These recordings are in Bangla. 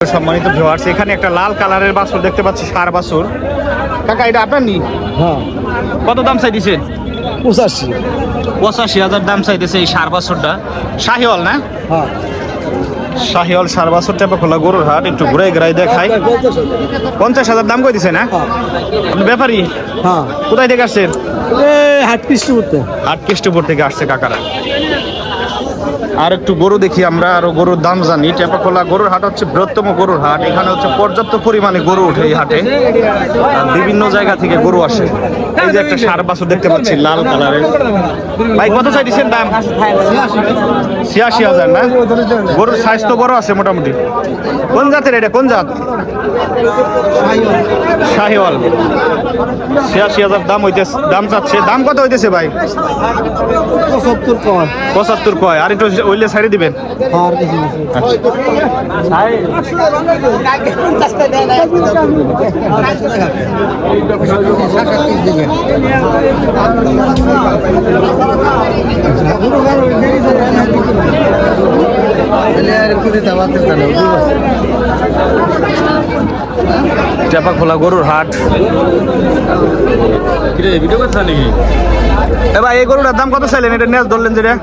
সম্মানিত ভিউয়ার্স এখানে একটা লাল কালারের বাছুর দেখতে পাচ্ছি সার বাছুর কাকা এটা আপনার নি? হ্যাঁ। কত দাম চাই দিছেন পঁচাশি। পঁচাশি হাজার দাম চাইতেছে এই সার বাছুরটা শাহিওয়াল না? হ্যাঁ। শাহিওয়াল সার বাছুর টেপা খোলা গরুর হাট একটু ঘুরে ঘুরাই দেখাই। পঞ্চাশ হাজার। দাম কই দিছে না আপনি ব্যাপারী? হ্যাঁ। কোথায় থেকে আসছেন? এই হাট পিস্টি করতে আট কেষ্টপুর থেকে আসছে কাকারা। আর একটু গরু দেখি আমরা, আরও গরুর দাম জানি। টেপাখোলা গরুর হাট হচ্ছে বৃহত্তম গরুর হাট। এখানে হচ্ছে পর্যাপ্ত পরিমাণে গরু ওঠে এই হাটে। বিভিন্ন জায়গা থেকে গরু আসে। এই যে একটা সার বাছুর দেখতে পাচ্ছি, লাল কালারের। ভাই, কত চাই দিচ্ছেন দাম? ছিয়াশি হাজার, না? গরুর সাইজ তো বড় আছে মোটামুটি। কোন জাতের এটা? কোন জাত? শাহিওয়াল। ছিয়াশি হাজার দাম হইতেছে, দাম চাচ্ছে। দাম কত হইতেছে ভাই? পঁচাত্তর কয়। পঁচাত্তর কয়। আর একটু ওইলে ছাড়ি দিবেন। হ্যাঁ চাপা খোলা গরুর হাট। ভিডিও করছেন নাকি? এ ভাই এই গরুটার দাম কত চাইলেন? এটা নেস ধরলেন যেটা।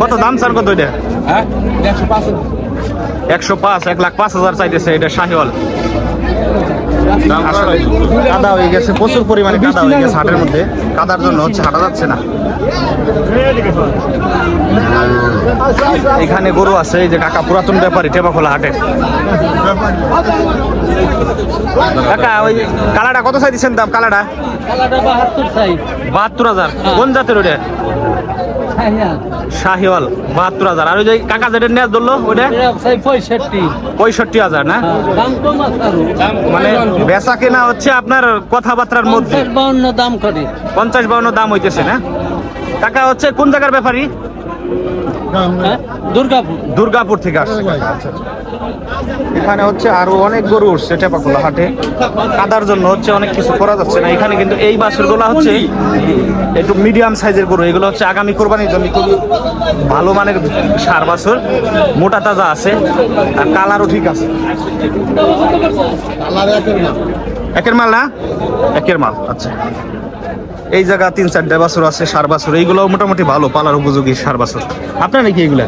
কত দাম স্যার কত এটা? হ্যাঁ? একশো পাঁচ এক লাখ পাঁচ হাজার চাইতেছে এটা শাহিওয়াল। কাদা হয়ে গেছে প্রচুর পরিমাণে কাদা হয়ে গেছে হাটের মধ্যে। কাদার জন্য হচ্ছে হাঁটা যাচ্ছে না। এখানে গরু আছে এই যে কাকা পুরাতন ব্যাপারী টেপাখোলা হাটে। কাকা ওই কালাটা কত চাই দিচ্ছেন দাম? কালাটা? কালাটা বাহাত্তর চাই বাহাত্তর হাজার। কোন জাতের ওটা শাহিওয়াল, বাহাত্তর হাজার। আর ওই যে কাকা যেটা নেওয়া ধরলো ওইটা? পঁয়ষট্টি পঁয়ষট্টি হাজার না? মানে বেচা কেনা হচ্ছে আপনার কথাবার্তার মধ্যে। বাউন্ন দাম করে পঞ্চাশ বাউন্ন দাম হইতেছে না? কাকা হচ্ছে কোন জায়গার ব্যাপারী? দুর্গাপুর। দুর্গাপুর থেকে আসছে। এখানে হচ্ছে আরও অনেক গরু উঠছে টেপাখোলা হাটে। কাদার জন্য হচ্ছে অনেক কিছু করা যাচ্ছে না। এখানে কিন্তু এই বাছুরগুলো হচ্ছে একটু মিডিয়াম সাইজের গরু। এগুলো হচ্ছে আগামী কোরবানির জন্য খুবই ভালো মানের সার বাছুর। মোটা তাজা আছে। আর কালারও ঠিক আছে। একের মাল না? একের মাল আচ্ছা। এই জায়গা তিন চারটে বাছুর আছে সার বাছুর। এইগুলো মোটামুটি ভালো পালার উপযোগী সার বাছুর। আপনার নাকি এগুলা?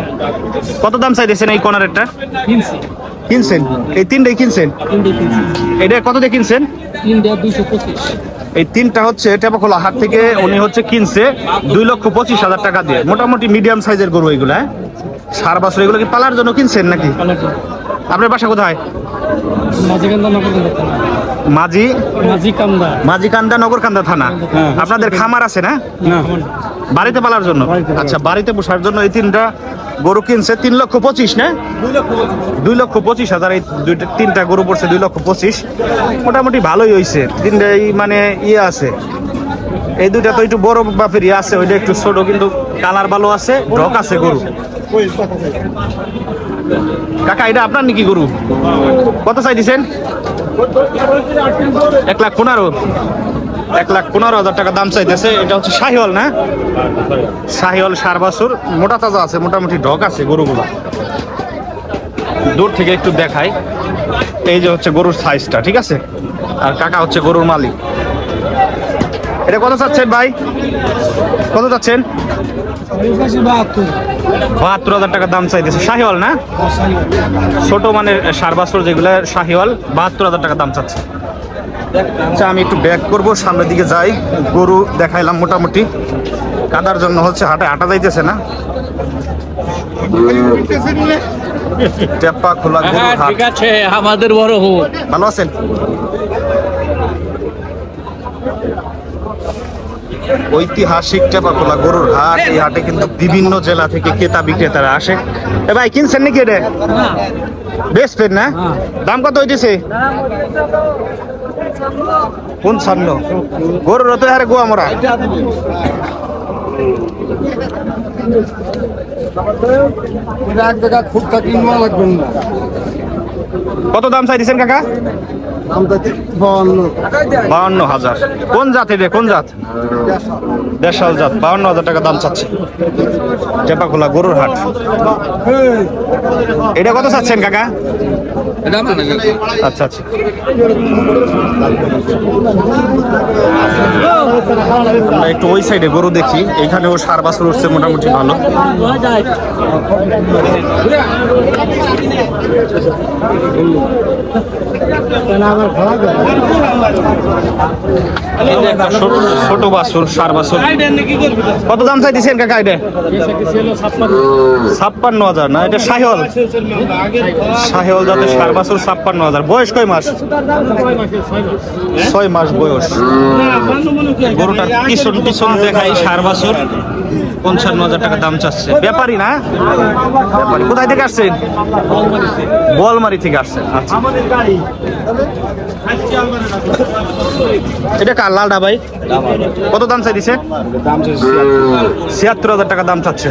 কত দাম চাইতেছেন এই কর্নারেরটা কিনছি কিনছেন? এই তিনটাই কিনছেন? এটা কত দিয়ে কিনছেন? এই তিনটা হচ্ছে টেপাখোলা হাট থেকে উনি হচ্ছে কিনছে দুই লক্ষ পঁচিশ হাজার টাকা দিয়ে। মোটামুটি মিডিয়াম সাইজের গরু এগুলা হ্যাঁ? সার বাছুর এগুলো কি পালার জন্য কিনছেন নাকি? আপনার বাসা কোথায়? নগর মাঝি মাঝি কান্দা মাঝিকান্দা নগরকান্দা থানা। হ্যাঁ। আপনাদের খামার আছে না? না। বাড়িতে পালার জন্য? আচ্ছা বাড়িতে পোষার জন্য এই তিনটা গরু কিনছে তিন লক্ষ পঁচিশ না? দুই লক্ষ পঁচিশ। হাজার এই দুইটা তিনটা গরু পড়ছে দুই লক্ষ পঁচিশ। মোটামুটি ভালোই হয়েছে তিনটাই মানে ইয়ে আছে। এই দুইটা তো একটু বড় বাপের ইয়ে আছে, ওইটা একটু ছোট, কিন্তু কালার ভালো আছে, ঢক আছে গরু। কাকা, এটা আপনার নাকি গরু? কত চাই দিছেন এক লাখ পনেরো। এক লাখ পনেরো হাজার টাকা দাম চাইতেছে, এটা হচ্ছে শাহিওয়াল, না? শাহিওয়াল সার বাছুর, মোটা তাজা আছে, মোটামুটি ঢক আছে গরুগুলো। দূর থেকে একটু দেখাই, এই যে হচ্ছে গরুর সাইজটা ঠিক আছে? আর কাকা হচ্ছে গরুর মালিক। এটা কত চাচ্ছেন ভাই? কত চাচ্ছেন? বাহাত্তর হাজার টাকা দাম চাইতেছে। শাহিওয়াল না? ছোট মানের সার বাছুর যেগুলো শাহিওয়াল বাহাত্তর হাজার টাকা দাম চাচ্ছে। আচ্ছা আমি একটু ব্যাক করব সামনের দিকে যাই। গরু দেখাইলাম মোটামুটি। কাদার জন্য হচ্ছে হাটে হাঁটা যাইতেছে না। টেপা খোলা গরুর ঠিক আছে আমাদের বড় হোক ভালো আছেন? ঐতিহাসিক টেপাখোলা গরুর হাট, এই হাটে কিন্তু বিভিন্ন জেলা থেকে ক্রেতা বিক্রেতারা আসে। এ ভাই, কিনছেন নাকি এটা? বেশ পেন না? দাম কত হইতেছে? ছান্ন গরুর তো হারে গোয়া মরা। এক জায়গা খুব থাকি লাগবে না। কত দাম চাই দিচ্ছেন কাকা বাউন্ন হাজার। কোন জাত এটা কোন জাত? দেশাল জাত। বাউন্ন হাজার টাকা দাম চাচ্ছে। টেপাখোলা গরুর হাট। এটা কত চাচ্ছেন কাকা? আচ্ছা আচ্ছা। আমরা একটু ওই সাইডে গরু দেখি। এখানেও সার বাছর উঠছে মোটামুটি ভালো। ছোট- বাছুর, সার বাছুর। কত দাম চাইতেছেন কাকা এটা? ছাপ্পান্ন হাজার না? এটা সাহিওল সাহিওল যাতে সার বাছুর, ছাপ্পান্ন হাজার। বয়স কয় মাস? ছয় মাস বয়স। গরুটার পিছন পিছন দেখাই সার বাছুর। পঞ্চান্ন হাজার টাকা দাম চাচ্ছে। ব্যাপারী না? কোথায় থেকে আসছেন? বোয়ালমারি থেকে আসছেন। আচ্ছা। এটা কার, লালডা ভাই? কত দাম চাই দিছে ছিয়াত্তর হাজার টাকা দাম চাচ্ছে।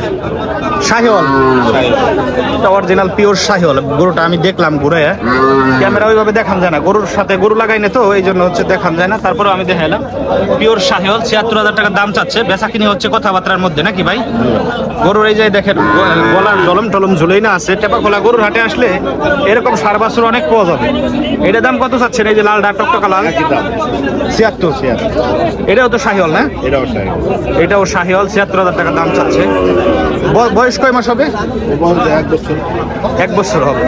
শাহিওয়াল। এটা অরিজিনাল পিওর শাহিওয়াল। গরুটা আমি দেখলাম ঘুরে। ক্যামেরা ওইভাবে দেখান যায় না। গরুর সাথে গরু লাগাই না তো এই জন্য হচ্ছে দেখান যায় না। তারপরেও আমি দেখাইলাম পিওর শাহিওয়াল, ছিয়াত্তর হাজার টাকা দাম চাচ্ছে। বেচা কিনি হচ্ছে কথাবার্তার মধ্যে, নাকি ভাই? গরুর এই যে দেখেন, গলার জলম টলম ঝুলেই না আছে। টেপা খোলা গরুর হাটে আসলে এরকম সার বাছুর অনেক পাওয়া যাবে। এটার দাম কত চাচ্ছেন? এই যে লাল ডাক টকটকা লাল। ছিয়াত্তর ছিয়াত্তর। এটাও তো শাহিওয়াল না? এটাও সাহেব এটাও শাহিওয়াল ছিয়াত্তর হাজার টাকা দাম চাচ্ছে। বয়স কয় মাস হবে? এক বছর। এক বছর হবে।